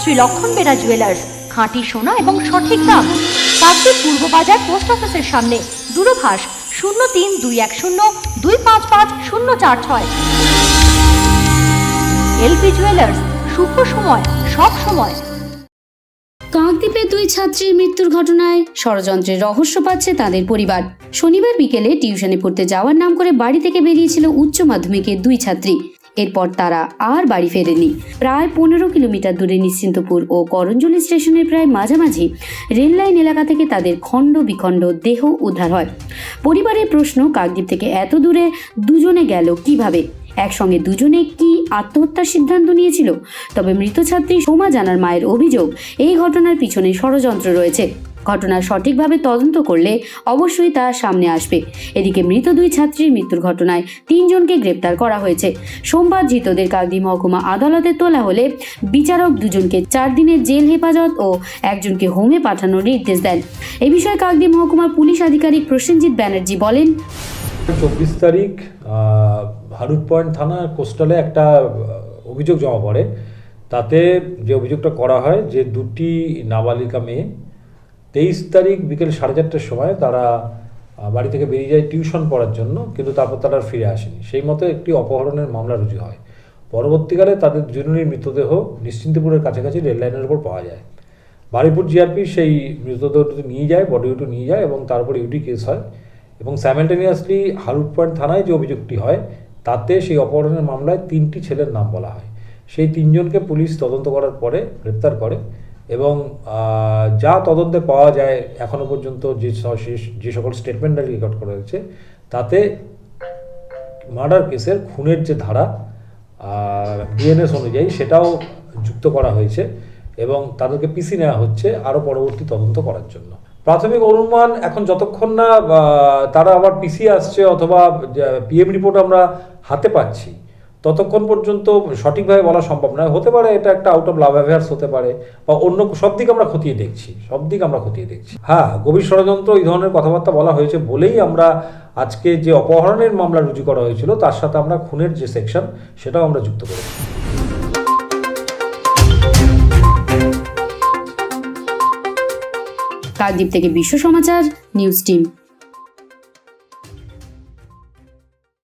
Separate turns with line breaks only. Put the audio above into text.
শ্রী লক্ষণ বেরা জুয়েলার্স খাঁটি সোনা এবং সঠিক দাম। কাকদ্বীপ পূর্ব বাজার পোস্ট অফিসের সামনে, দূরভাষ শূন্য তিন দুই এক শূন্য দুই পাঁচ পাঁচ শূন্য চার ছয়। এলপি জুয়েলার্স শুভ সময়, সব সময়।
কাকদ্বীপে দুই ছাত্রীর মৃত্যুর ঘটনায় ষড়যন্ত্রের রহস্য পাচ্ছে তাদের পরিবার। শনিবার বিকেলে টিউশনে পড়তে যাওয়ার নাম করে বাড়ি থেকে বেরিয়েছিল উচ্চ মাধ্যমিকের দুই ছাত্রী। এরপর তারা আর বাড়ি ফেরেনি। প্রায় পনেরো কিলোমিটার দূরে নিশ্চিন্তপুর ও করঞ্জলি স্টেশনের প্রায় মাঝামাঝি রেললাইন এলাকা থেকে তাদের খণ্ড বিখণ্ড দেহ উদ্ধার হয়। পরিবারের প্রশ্ন, কাকদ্বীপ থেকে এত দূরে দুজনে গেল কীভাবে? একসঙ্গে দুজনে কি আত্মহত্যার সিদ্ধান্ত নিয়েছিল? তবে মৃত ছাত্রী সোমা জানার মায়ের অভিযোগ, এই ঘটনার পিছনে ষড়যন্ত্র রয়েছে। ঘটনা সঠিকভাবে তদন্ত করলে অবশ্যই তা সামনে আসবে। এদিকে মৃত দুই ছাত্রীর মৃত্যুর ঘটনায় তিনজনকে গ্রেপ্তার করা হয়েছে। সোমবার ধৃতদের কাকদি মহকুমা আদালতে তোলা হলে বিচারক দুজনকে চার দিনের জেল হেফাজত ও একজনকে হোমে পাঠানোর নির্দেশ দেন। এ বিষয়ে কাকদি মহকুমার পুলিশ আধিকারিক প্রসেনজিৎ ব্যানার্জি বলেন,
চব্বিশ তারিখ ভারুট পয়েন্ট থানা কোস্টালে একটা অভিযোগ জমা পড়ে। তাতে যে অভিযোগটা করা হয় যে দুটি নাবালিকা মেয়ে তেইশ তারিখ বিকেল সাড়ে চারটের সময় তারা বাড়ি থেকে বেরিয়ে যায় টিউশন পড়ার জন্য, কিন্তু তারপর তারা ফিরে আসেনি। সেই মতো একটি অপহরণের মামলা রুজু হয়। পরবর্তীকালে তাদের দুজনের মৃতদেহ নিশ্চিন্তপুরের কাছাকাছি রেললাইনের উপর পাওয়া যায়। বারিপুর জিআরপি সেই মৃতদেহটি নিয়ে যায়, বডি দুটো নিয়ে যায় এবং তারপর ইউটি কেস হয় এবং স্যামেন্টেনিয়াসলি হারুট পয়েন্ট থানায় যে অভিযোগটি হয়, তাতে সেই অপহরণের মামলায় তিনটি ছেলের নাম বলা হয়। সেই তিনজনকে পুলিশ তদন্ত করার পরে গ্রেপ্তার করে এবং যা তদন্তে পাওয়া যায় এখনও পর্যন্ত যে যে সকল স্টেটমেন্ট রেকর্ড করা হয়েছে, তাতে মার্ডার কেসের খুনের যে ধারা ডিএনএস অনুযায়ী সেটাও যুক্ত করা হয়েছে এবং তাদেরকে পিসি নেওয়া হচ্ছে আরও পরবর্তী তদন্ত করার জন্য। প্রাথমিক অনুমান এখন যতক্ষণ না তারা আবার পিসি আসছে অথবা পিএম রিপোর্ট আমরা হাতে পাচ্ছি ততক্ষণ পর্যন্ত সঠিকভাবে বলা সম্ভব নয়। হতে পারে এটা একটা আউট অফ লাভ অ্যাভেয়ার্স হতে পারে বা অন্য সব দিক আমরা খতিয়ে দেখছি, সব দিক আমরা খতিয়ে দেখছি। হ্যাঁ গভীর ষড়যন্ত্র এই ধরনের কথাবার্তা বলা হয়েছে বলেই আমরা আজকে যে অপহরণের মামলা রুজু করা হয়েছিল, তার সাথে আমরা খুনের যে সেকশন সেটাও আমরা যুক্ত করেছি।
কাকদ্বীপ থেকে Biswa Samachar, news team.